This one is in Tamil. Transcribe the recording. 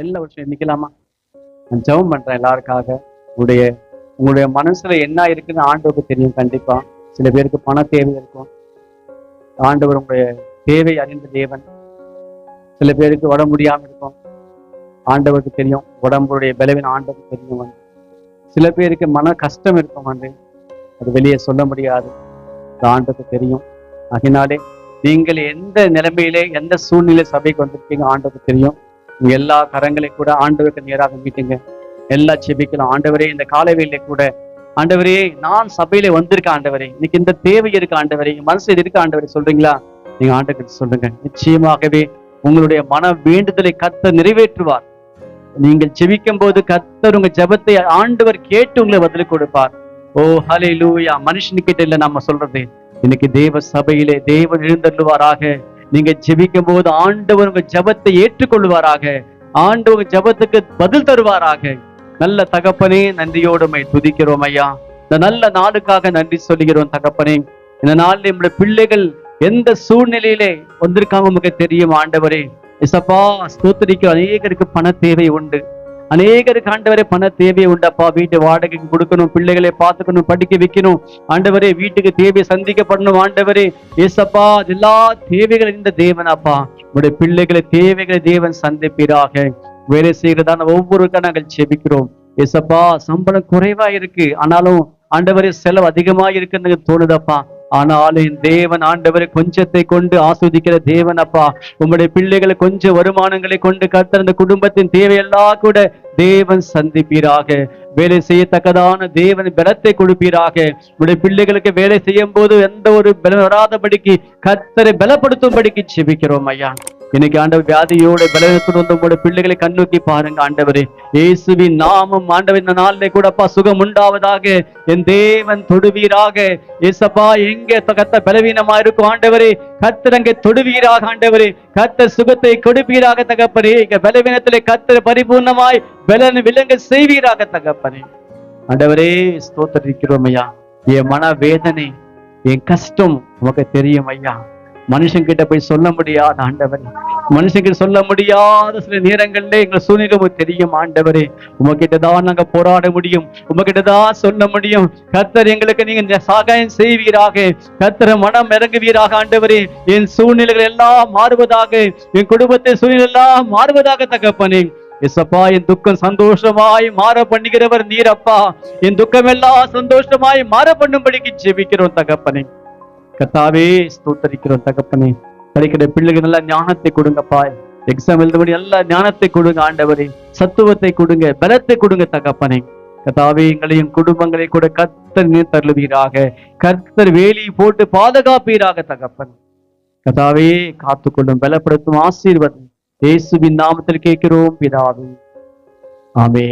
எல்லா விஷயம் நிக்கலாமா? நான் ஜெபம் பண்றேன் எல்லாருக்காக. உங்களுடைய உங்களுடைய மனசுல என்ன இருக்குன்னு ஆண்டவருக்கு தெரியும் கண்டிப்பா. சில பேருக்கு பண தேவை இருக்கும். ஆண்டவர் உங்களுடைய தேவை அறிந்த தேவன். சில பேருக்கு உடம்பு முடியாம இருக்கும். ஆண்டவருக்கு தெரியும். உடம்புடைய விளைவின் ஆண்டவருக்கு தெரியும் வந்து. சில பேருக்கு மன கஷ்டம் இருக்கும் வந்து. அது வெளியே சொல்ல முடியாது. ஆண்டுக்கு ஆண்டவருக்கு தெரியும். அதனாலே நீங்கள் எந்த நிலைமையிலே எந்த சூழ்நிலை சபைக்கு வந்திருக்கீங்க ஆண்டவருக்கு தெரியும். உங்க எல்லா கரங்களையும் கூட ஆண்டவருக்கு நேராக மீட்டுங்க. எல்லா செபிக்கலாம். ஆண்டவரே இந்த காலவேளையில கூட ஆண்டவரே நான் சபையில வந்திருக்கேன் ஆண்டவரே இன்னைக்கு இந்த தேவை இருக்க ஆண்டவரே மனசில் இருக்க ஆண்டவரே சொல்றீங்களா? நீங்க ஆண்டவர்கிட்ட சொல்லுங்க. நிச்சயமாகவே உங்களுடைய மன வேண்டுதலை கத்த நிறைவேற்றுவார். நீங்கள் ஜெபிக்கும் போது கத்தர் உங்க ஜெபத்தை ஆண்டவர் கேட்டு உங்களை பதில் கொடுப்பார். ஓ ஹலே லூயா மனுஷனுக்கிட்ட இல்ல நம்ம சொல்றது. இன்னைக்கு தேவ சபையிலே தேவன் எழுந்தள்ளுவாராக நீங்க ஜெபிக்கும் போது ஆண்டவர் உங்க ஜபத்தை ஏற்றுக்கொள்வாராக. ஆண்டவர் உங்க பதில் தருவாராக. நல்ல தகப்பனே நன்றியோடுமை துதிக்கிறோம் ஐயா. இந்த நல்ல நாளுக்காக நன்றி சொல்லுகிறோம் தகப்பனே. இந்த நாளில் நம்முடைய பிள்ளைகள் எந்த சூழ்நிலையிலே வந்திருக்காங்க உங்களுக்கு தெரியும் ஆண்டவரே. இசப்பா ஸ்தோத்திரிக்க அநேகருக்கு பண தேவை உண்டு. அநேகருக்கு ஆண்டவரே பண தேவை உண்டப்பா. வீட்டு வாடகைக்கு கொடுக்கணும் பிள்ளைகளை பார்த்துக்கணும் படிக்க வைக்கணும். ஆண்டவரே வீட்டுக்கு தேவை சந்திக்கப்படணும் ஆண்டவரே. ஏசப்பா எல்லா தேவைகள் இந்த தேவன் அப்பா பிள்ளைகளை தேவைகளை தேவன் சந்திப்பீராக. வேலை செய்கிறதான ஒவ்வொருக்கா நாங்கள் செபிக்கிறோம் ஏசப்பா சம்பளம் குறைவா இருக்கு. ஆனாலும் ஆண்டவரே செலவு அதிகமா இருக்குன்னு தோணுதப்பா. ஆனாலும் என் தேவன் ஆண்டவரை கொஞ்சத்தை கொண்டு ஆஸ்வதிக்கிற தேவன் அப்பா. உங்களுடைய பிள்ளைகளை கொஞ்சம் வருமானங்களை கொண்டு கர்த்தர் அந்த குடும்பத்தின் தேவையெல்லாம் கூட தேவன் சந்திப்பீராக. வேலை செய்யத்தக்கதான தேவன் பலத்தை கொடுப்பீராக. உடைய பிள்ளைகளுக்கு வேலை செய்யும் போது எந்த ஒரு பலம் வராதபடிக்கு கர்த்தரை பலப்படுத்தும்படிக்கு செபிக்கிறோம் ஐயா. இன்னைக்கு ஆண்டவர் வியாதியோட பலவீனத்தோடு வந்த உங்களுடைய பிள்ளைகளை கண்ணோக்கி பாருங்க ஆண்டவரே. இயேசுவின் நாமம் ஆண்டவர் இந்த நாளிலே கூடப்பா சுகம் உண்டாவதாக. என் தேவன் தொடுவீராக. ஏசப்பா எங்க கத்த பலவீனமா இருக்கும் ஆண்டவரே? கத்திரங்க தொடுவீராக ஆண்டவரே. கத்த சுகத்தை கொடுப்பீராக தகப்பனே. இங்க பலவீனத்திலே கத்திர பரிபூர்ணமாய் பலன் விலங்க செய்வீராக தகப்பனே. ஆண்டவரே ஸ்தோத்தரிக்கிறோம் ஐயா. என் மன வேதனை என் கஷ்டம் உமக்கு தெரியும் ஐயா. மனுஷன் கிட்ட போய் சொல்ல முடியாத ஆண்டவன் மனுஷங்க சொல்ல முடியாத சில நேரங்கள்ல எங்க சூழ்நிலை தெரியும் ஆண்டவரே. உங்ககிட்ட தான் நாங்க போராட முடியும். உங்ககிட்ட தான் சொல்ல முடியும். கர்த்தர் எங்களுக்கு நீங்க சகாயம் செய்வீராக. கர்த்தர் மனம் இறங்குவீராக ஆண்டவரே. என் சூழ்நிலைகள் எல்லாம் மாறுவதாக என் குடும்பத்தின் சூழ்நிலை எல்லாம் மாறுவதாக தகப்பனே. எசப்பா என் துக்கம் சந்தோஷமாய் மாற பண்ணுகிறவர் நீரப்பா என் துக்கம் எல்லாம் சந்தோஷமாய் மாற பண்ணும்படிக்கு ஜெபிக்கிறோம் தகப்பனே. கத்தாவே ஸ்தோத்தரிக்கிறோம் தகப்பனே. படிக்கிற பிள்ளைகள் நல்ல ஞானத்தை கொடுங்கப்பா. எக்ஸாம் எழுதபடி நல்ல ஞானத்தை கொடுங்க ஆண்டவரே. சத்துவத்தை கொடுங்க பலத்தை கொடுங்க தகப்பனே. கதாவே எங்களையும் குடும்பங்களை கூட கர்த்தர் நீர் தருவீராக. கர்த்தர் வேலி போட்டு பாதுகாப்பீராக தகப்பன். கதாவே காத்துக்கொள்ளும் பலப்படுத்தும் ஆசீர்வாதம். இயேசுவின் நாமத்தில் கேட்கிறோம் பிதாவே. ஆமே